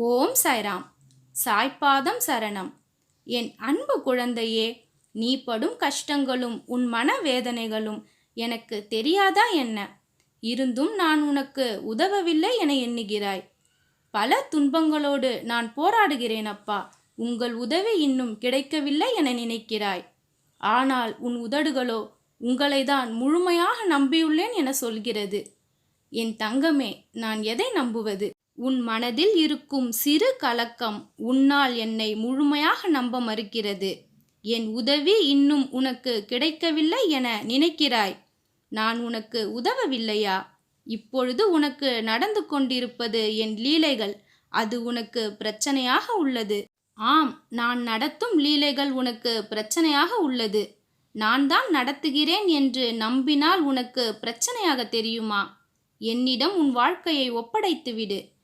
ஓம் சாய்ராம். சாய்ப்பாதம் சரணம். என் அன்பு குழந்தையே நீ படும் கஷ்டங்களும் உன் மன வேதனைகளும் எனக்கு தெரியாதா என்ன? இருந்தும் நான் உனக்கு உதவவில்லை என எண்ணுகிறாய். பல துன்பங்களோடு நான் போராடுகிறேன் அப்பா. உங்கள் உதவி இன்னும் கிடைக்கவில்லை என நினைக்கிறாய். ஆனால் உன் உதடுகளோ உங்களை தான் முழுமையாக நம்பியுள்ளேன் என சொல்கிறது. என் தங்கமே நான் எதை நம்புவது? உன் மனதில் இருக்கும் சிறு கலக்கம் உன்னால் என்னை முழுமையாக நம்ப மறுக்கிறது. என் உதவி இன்னும் உனக்கு கிடைக்கவில்லை என நினைக்கிறாய். நான் உனக்கு உதவவில்லையா? இப்பொழுது உனக்கு நடந்து கொண்டிருப்பது என் லீலைகள். அது உனக்கு பிரச்சனையாக உள்ளது. ஆம் நான் நடத்தும் லீலைகள் உனக்கு பிரச்சனையாக உள்ளது. நான் தான் நடத்துகிறேன் என்று நம்பினால் உனக்கு பிரச்சனையாக தெரியுமா? என்னிடம் உன் வாழ்க்கையை ஒப்படைத்து விடு